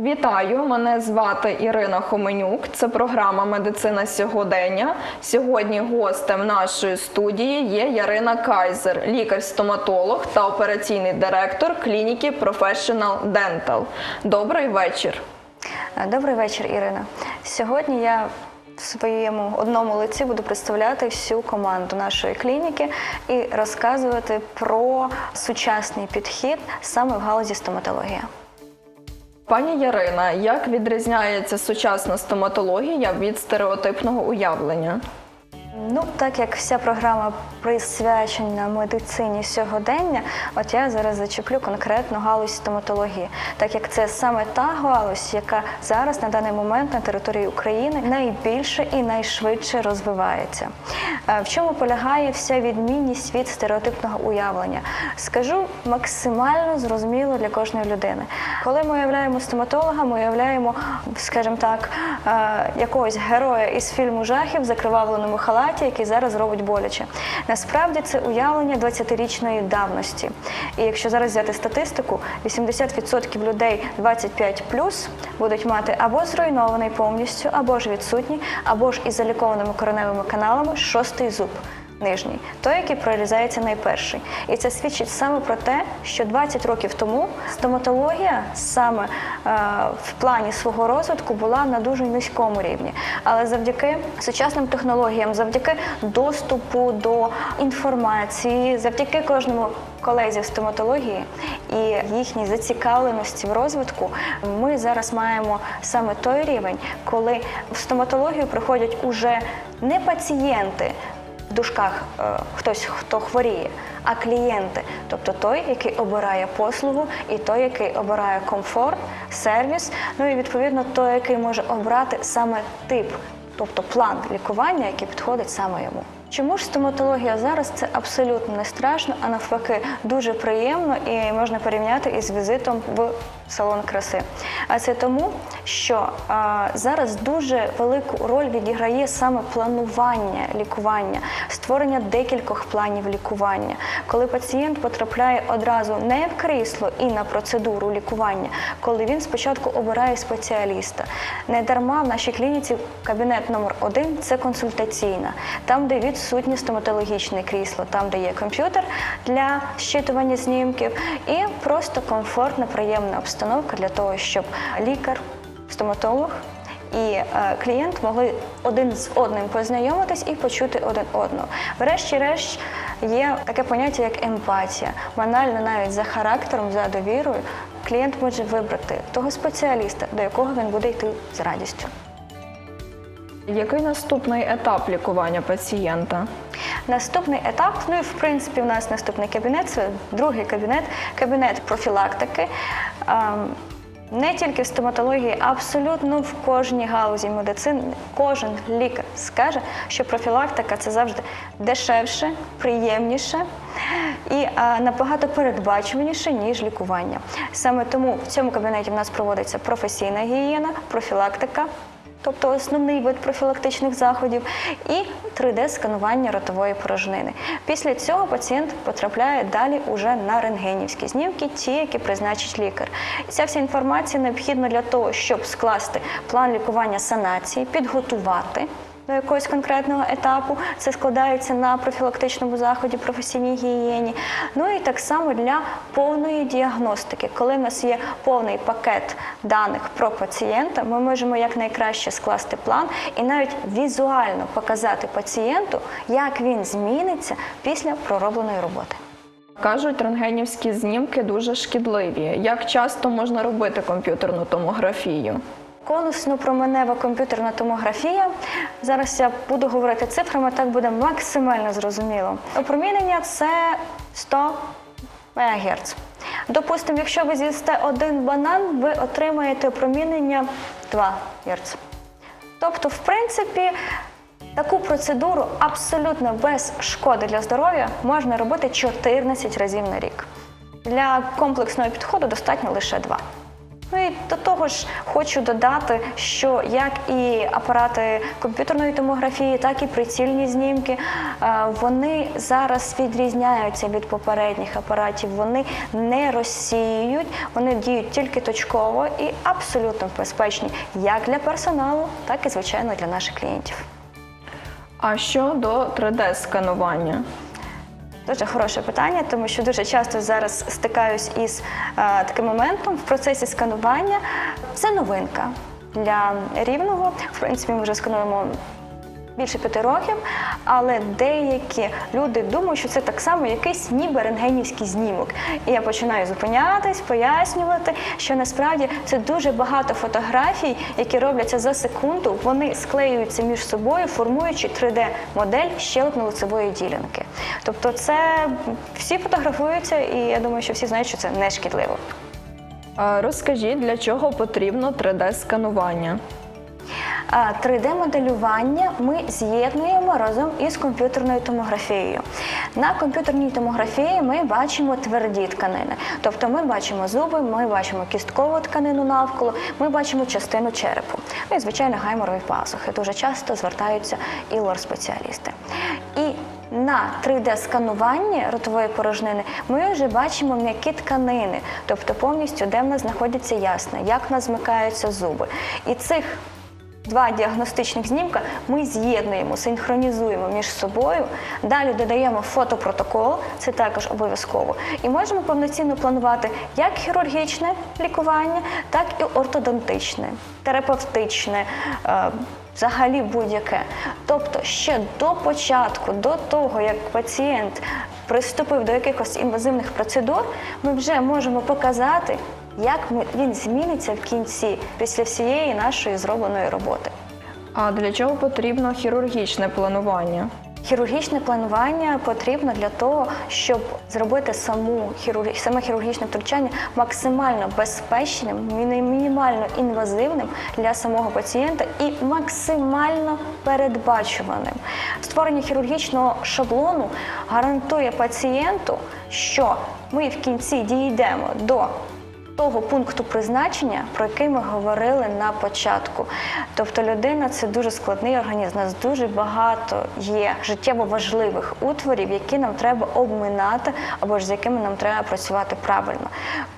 Вітаю! Мене звати Ірина Хоменюк. Це програма Медицина сьогодення. Сьогодні гостем нашої студії є Ярина Кайзер, лікар-стоматолог та операційний директор клініки Professional Dental. Добрий вечір. Добрий вечір, Ірина. Сьогодні я в своєму одному лиці буду представляти всю команду нашої клініки і розказувати про сучасний підхід саме в галузі стоматології. Пані Ярина, як відрізняється сучасна стоматологія від стереотипного уявлення? Ну, так як вся програма присвячена медицині сьогодення, от я зараз зачеплю конкретну галузь стоматології, так як це саме та галузь, яка зараз на даний момент на території України найбільше і найшвидше розвивається. Е, В чому полягає вся відмінність від стереотипного уявлення? Скажу максимально зрозуміло для кожної людини. Коли ми уявляємо стоматолога, ми уявляємо, скажімо так, е, якогось героя із фільму жахів в закривавленому халаті, який зараз робить боляче. Насправді це уявлення 20-річної давності. І якщо зараз взяти статистику, 80% людей 25 будуть мати або зруйнований повністю, або ж відсутній, або ж із залікованими кореневими каналами шостий зуб. Нижній, той, який прорізається найперший. І це свідчить саме про те, що 20 років тому стоматологія саме е, в плані свого розвитку була на дуже низькому рівні. Але завдяки сучасним технологіям, завдяки доступу до інформації, завдяки кожному колезі в стоматології і їхній зацікавленості в розвитку, ми зараз маємо саме той рівень, коли в стоматологію приходять уже не пацієнти в дужках е, хтось, хто хворіє, а клієнти, тобто той, який обирає послугу, і той, який обирає комфорт, сервіс, ну і відповідно той, який може обрати саме тип, тобто план лікування, який підходить саме йому. Чому ж стоматологія зараз це абсолютно не страшно, а навпаки дуже приємно і можна порівняти із візитом в салон краси. А це тому, що а, зараз дуже велику роль відіграє саме планування лікування, створення декількох планів лікування. Коли пацієнт потрапляє одразу не в крісло і на процедуру лікування, коли він спочатку обирає спеціаліста. Не дарма в нашій клініці кабінет номер один це консультаційна, там, де відсутнє стоматологічне крісло, там, де є комп'ютер для щитування знімків, і просто комфортна, приємна обстановка для того, щоб лікар, стоматолог і е, клієнт могли один з одним познайомитись і почути один одного. Врешті-решт є таке поняття, як емпатія. Банально навіть за характером, за довірою, клієнт може вибрати того спеціаліста, до якого він буде йти з радістю. Який наступний етап лікування пацієнта? Наступний етап, ну і в принципі, у нас наступний кабінет це другий кабінет, кабінет профілактики. Не тільки в стоматології, абсолютно в кожній галузі медицини кожен лікар скаже, що профілактика це завжди дешевше, приємніше і набагато передбачуваніше, ніж лікування. Саме тому в цьому кабінеті в нас проводиться професійна гігієна, профілактика, тобто основний вид профілактичних заходів, і 3D-сканування ротової порожнини. Після цього пацієнт потрапляє далі уже на рентгенівські знімки, ті, які призначить лікар. Ця вся інформація необхідна для того, щоб скласти план лікування санації, підготувати. До якогось конкретного етапу це складається на профілактичному заході, професійній гігієні. Ну і так само для повної діагностики. Коли в нас є повний пакет даних про пацієнта, ми можемо якнайкраще скласти план і навіть візуально показати пацієнту, як він зміниться після проробленої роботи. Кажуть, рентгенівські знімки дуже шкідливі. Як часто можна робити комп'ютерну томографію? Конусно-променева комп'ютерна томографія. Зараз я буду говорити цифрами, так буде максимально зрозуміло. Опромінення це 100 МГц. Допустимо, якщо ви з'їсте один банан, ви отримаєте опромінення 2 Гц. Тобто, в принципі, таку процедуру абсолютно без шкоди для здоров'я можна робити 14 разів на рік. Для комплексного підходу достатньо лише 2. Ну і до того ж хочу додати, що як і апарати комп'ютерної томографії, так і прицільні знімки, е, вони зараз відрізняються від попередніх апаратів. Вони не розсіюють, вони діють тільки точково і абсолютно безпечні як для персоналу, так і звичайно для наших клієнтів. А що до 3D-сканування? Дуже хороше питання, тому що дуже часто зараз стикаюсь із е, таким моментом в процесі сканування. Це новинка для рівного. В принципі, ми вже скануємо більше п'яти років, але деякі люди думають, що це так само якийсь ніби рентгенівський знімок. І я починаю зупинятись, пояснювати, що насправді це дуже багато фотографій, які робляться за секунду. Вони склеюються між собою, формуючи 3D-модель щелепно-лицевої ділянки. Тобто, це всі фотографуються, і я думаю, що всі знають, що це не шкідливо. Розкажіть, для чого потрібно 3D-сканування? А 3D-моделювання ми з'єднуємо разом із комп'ютерною томографією. На комп'ютерній томографії ми бачимо тверді тканини, тобто ми бачимо зуби, ми бачимо кісткову тканину навколо, ми бачимо частину черепу. Ну і звичайно гайморові пазухи. Дуже часто звертаються і лор-спеціалісти. І на 3D-скануванні ротової порожнини ми вже бачимо м'які тканини, тобто повністю де в нас знаходяться ясна, як в нас змикаються зуби. І цих Два діагностичних знімка ми з'єднуємо, синхронізуємо між собою. Далі додаємо фотопротокол, це також обов'язково. І можемо повноцінно планувати як хірургічне лікування, так і ортодонтичне, терапевтичне. е, Взагалі будь-яке. Тобто ще до початку, до того, як пацієнт приступив до якихось інвазивних процедур, ми вже можемо показати, як він зміниться в кінці після всієї нашої зробленої роботи. А для чого потрібно хірургічне планування? Хірургічне планування потрібно для того, щоб зробити саму хірург... саме хірургічне втручання максимально безпечним, мінімально інвазивним для самого пацієнта і максимально передбачуваним. Створення хірургічного шаблону гарантує пацієнту, що ми в кінці дійдемо до того пункту призначення, про який ми говорили на початку. Тобто людина це дуже складний організм. У нас дуже багато є життєво важливих утворів, які нам треба обминати або ж з якими нам треба працювати правильно.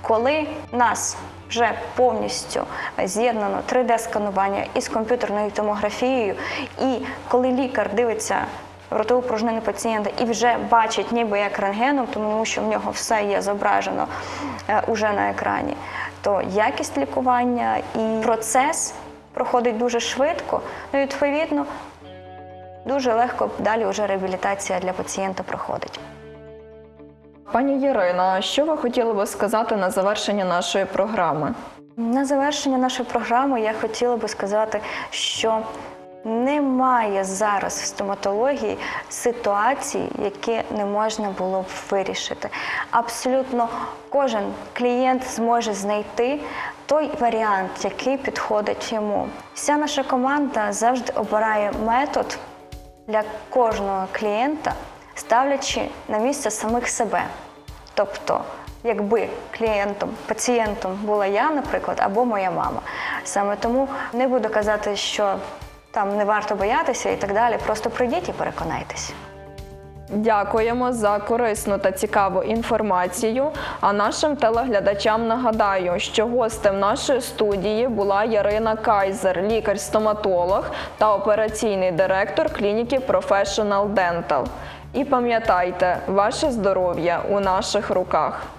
Коли нас вже повністю з'єднано 3D-сканування із комп'ютерною томографією, і коли лікар дивиться ротову порожнину пацієнта і вже бачить ніби як рентгеном, тому що в нього все є зображено е, уже на екрані, то якість лікування і процес проходить дуже швидко. Ну, і, відповідно, дуже легко далі вже реабілітація для пацієнта проходить. Пані Ірина, що ви хотіли би сказати на завершення нашої програми? На завершення нашої програми я хотіла би сказати, що немає зараз в стоматології ситуацій, які не можна було б вирішити. Абсолютно кожен клієнт зможе знайти той варіант, який підходить йому. Вся наша команда завжди обирає метод для кожного клієнта, ставлячи на місце самих себе. Тобто, якби клієнтом, пацієнтом була я, наприклад, або моя мама. Саме тому не буду казати, що там не варто боятися і так далі. Просто прийдіть і переконайтесь. Дякуємо за корисну та цікаву інформацію. А нашим телеглядачам нагадаю, що гостем нашої студії була Ярина Кайзер, лікар-стоматолог та операційний директор клініки Professional Dental. І пам'ятайте, ваше здоров'я у наших руках.